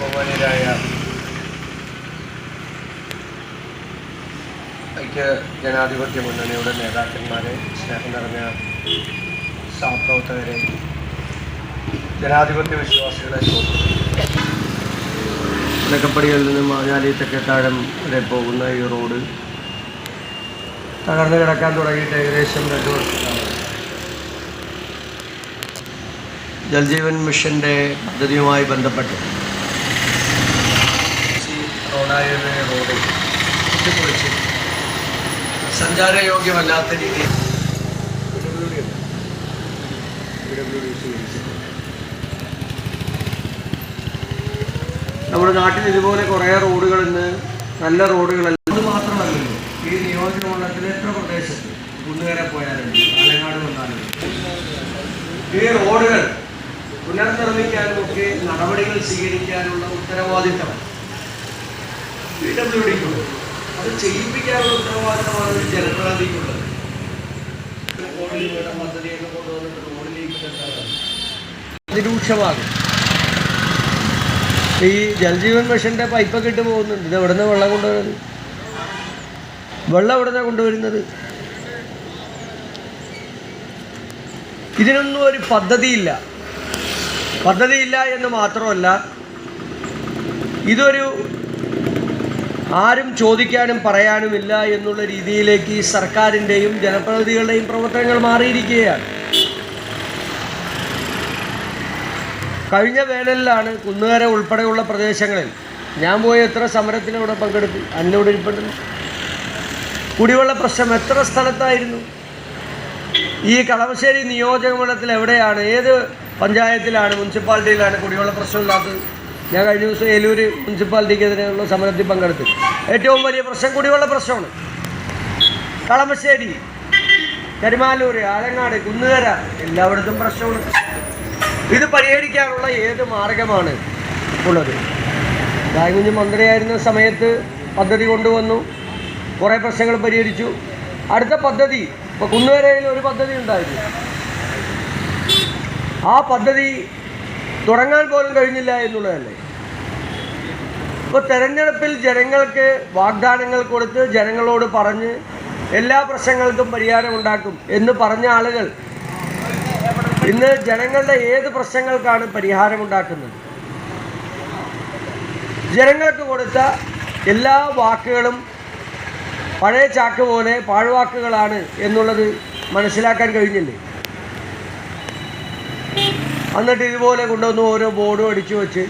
ബഹുമാനീയരായ ഐക്യ ജനാധിപത്യ മുന്നണിയുടെ നേതാക്കന്മാരെ സ്നേഹം നിറഞ്ഞ സഹപ്രവർത്തകരെ ജനാധിപത്യ വിശ്വാസികളെ ഇലക്കപ്പടിയിൽ നിന്നും മാഞ്ഞാലി തെക്കേത്താഴം വരെ പോകുന്ന ഈ റോഡ് തകർന്നു കിടക്കാൻ തുടങ്ങിയിട്ട് ഏകദേശം രണ്ട് വർഷമാണ് ജൽജീവൻ മിഷന്റെ പദ്ധതിയുമായി ബന്ധപ്പെട്ട് റോഡായ റോഡ് പൊട്ടിപ്പൊളിച്ച് സഞ്ചാരയോഗ്യമല്ലാത്ത രീതിയിൽ. നമ്മുടെ നാട്ടിൽ ഇതുപോലെ കുറേ റോഡുകൾ ഇന്ന് നല്ല റോഡുകളല്ല. അത് മാത്രമല്ലല്ലോ ഈ നിയോജകമണ്ഡലത്തിലെ എത്ര പ്രദേശത്ത് കുന്നുകര പോയാലുണ്ട് അലങ്ങാട് വന്നാലും ഈ റോഡുകൾ പുനർനിർമ്മിക്കാനും ഒക്കെ നടപടികൾ സ്വീകരിക്കാനുള്ള ഉത്തരവാദിത്തം പി ഡബ്ല്യു ഡിക്കുണ്ട്. അത് ചെയ്യിപ്പിക്കാനുള്ള ഉത്തരവാദിത്തമാണ് ജനപ്രതിനിധിക്കുള്ളത് കോടി രൂപയുടെ പദ്ധതിയൊക്കെ കൊണ്ടുവന്നിട്ട് റോഡിലേക്ക് അതിരൂക്ഷമാകും. ഈ ജലജീവൻ മിഷന്റെ പൈപ്പൊക്കെ ഇട്ട് പോകുന്നുണ്ട്. ഇത് എവിടെ നിന്ന് വെള്ളം കൊണ്ടുവരുന്നത്? വെള്ളം എവിടെ നിന്നാണ് കൊണ്ടുവരുന്നത്? ഇതിനൊന്നും ഒരു പദ്ധതിയില്ല. പദ്ധതിയില്ല എന്ന് മാത്രമല്ല ഇതൊരു ആരും ചോദിക്കാനും പറയാനുമില്ല എന്നുള്ള രീതിയിലേക്ക് ഈ സർക്കാരിന്റെയും ജനപ്രതിനിധികളുടെയും പ്രവർത്തനങ്ങൾ മാറിയിരിക്കുകയാണ്. കഴിഞ്ഞ വേനലിലാണ് കുന്നുകര ഉൾപ്പെടെയുള്ള പ്രദേശങ്ങളിൽ ഞാൻ പോയ എത്ര സമരത്തിനവിടെ പങ്കെടുത്തു അന്നോട് ഇരിപ്പുണ്ട്. കുടിവെള്ള പ്രശ്നം എത്ര സ്ഥലത്തായിരുന്നു? ഈ കളമശ്ശേരി നിയോജക മണ്ഡലത്തിൽ എവിടെയാണ്? ഏത് പഞ്ചായത്തിലാണ് മുനിസിപ്പാലിറ്റിയിലാണ് കുടിവെള്ള പ്രശ്നമില്ലാത്തത് ഞാൻ കഴിഞ്ഞ ദിവസം ഏലൂർ മുനിസിപ്പാലിറ്റിക്കെതിരെയുള്ള സമരത്തിൽ പങ്കെടുത്തു. ഏറ്റവും വലിയ പ്രശ്നം കുടിവെള്ള പ്രശ്നമാണ്. കളമശ്ശേരി കരിമാലൂർ ആലങ്ങാട് കുന്നുകര എല്ലായിടത്തും പ്രശ്നമാണ്. ഇത് പരിഹരിക്കാനുള്ള ഏത് മാർഗമാണ് ഉള്ളത്? രാജകുഞ്ഞ് മന്ത്രിയായിരുന്ന സമയത്ത് പദ്ധതി കൊണ്ടുവന്നു. കുറേ പ്രശ്നങ്ങൾ പരിഹരിച്ചു. അടുത്ത പദ്ധതി ഇപ്പോൾ കുന്നുകരയിൽ ഒരു പദ്ധതി ഉണ്ടായിരുന്നു. ആ പദ്ധതി തുടങ്ങാൻ പോലും കഴിഞ്ഞില്ല എന്നുള്ളതല്ലേ? ഇപ്പോൾ തെരഞ്ഞെടുപ്പിൽ ജനങ്ങൾക്ക് വാഗ്ദാനങ്ങൾ കൊടുത്ത് ജനങ്ങളോട് പറഞ്ഞ് എല്ലാ പ്രശ്നങ്ങൾക്കും പരിഹാരം ഉണ്ടാക്കും എന്ന് പറഞ്ഞ ആളുകൾ ഇന്ന് ജനങ്ങളുടെ ഏത് പ്രശ്നങ്ങൾക്കാണ് പരിഹാരമുണ്ടാക്കുന്നത് ജനങ്ങൾക്ക് കൊടുത്ത എല്ലാ വാക്കുകളും പഴയ ചാക്ക് പോലെ പാഴ്വാക്കുകളാണ് എന്നുള്ളത് മനസ്സിലാക്കാൻ കഴിഞ്ഞില്ലേ? എന്നിട്ട് ഇതുപോലെ കൊണ്ടുവന്ന് ഓരോ ബോർഡും അടിച്ചു വെച്ച്.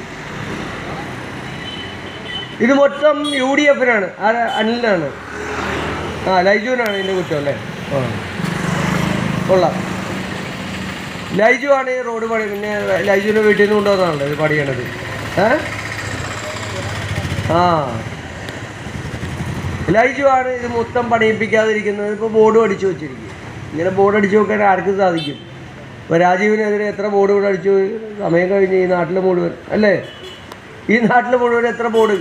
ഇത് മൊത്തം യു ഡി എഫിനാണ്. അനിലാണ് ആ ലൈജുവിനാണ് ഇതിന്റെ കുറ്റം അല്ലേ? ആ. കൊള്ളാം. ലൈജു ആണ് ഈ റോഡ് പണി. പിന്നെ ലൈജുവിന്റെ വീട്ടിൽ നിന്ന് കൊണ്ടുവന്നാണല്ലോ ഇത് പണിയണത് ഏ? ആ. ലൈജു ആണ് ഇത് മൊത്തം പണിയിപ്പിക്കാതിരിക്കുന്നത്. ഇപ്പോൾ ബോർഡ് അടിച്ചു വെച്ചിരിക്കും. ഇങ്ങനെ ബോർഡ് അടിച്ചു വെക്കാൻ ആർക്കും സാധിക്കും. ഇപ്പോൾ രാജീവിനെതിരെ എത്ര ബോർഡ് ഇവിടെ അടിച്ചു? സമയം കഴിഞ്ഞ് ഈ നാട്ടിൽ മുഴുവൻ അല്ലേ? ഈ നാട്ടിൽ മുഴുവൻ എത്ര ബോർഡ്?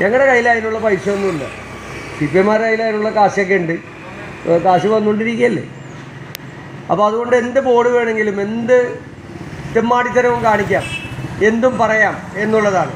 ഞങ്ങളുടെ കയ്യിൽ അതിനുള്ള പൈസ ഒന്നുമില്ല സി പി എമാരുടെ കയ്യിൽ അതിനുള്ള കാശൊക്കെ ഉണ്ട്. കാശ് വന്നുകൊണ്ടിരിക്കുകയല്ലേ അപ്പോൾ അതുകൊണ്ട് എന്ത് ബോർഡ് വേണമെങ്കിലും എന്ത് തെമ്മാടിത്തരവും കാണിക്കാം. എന്തും പറയാം എന്നുള്ളതാണ്.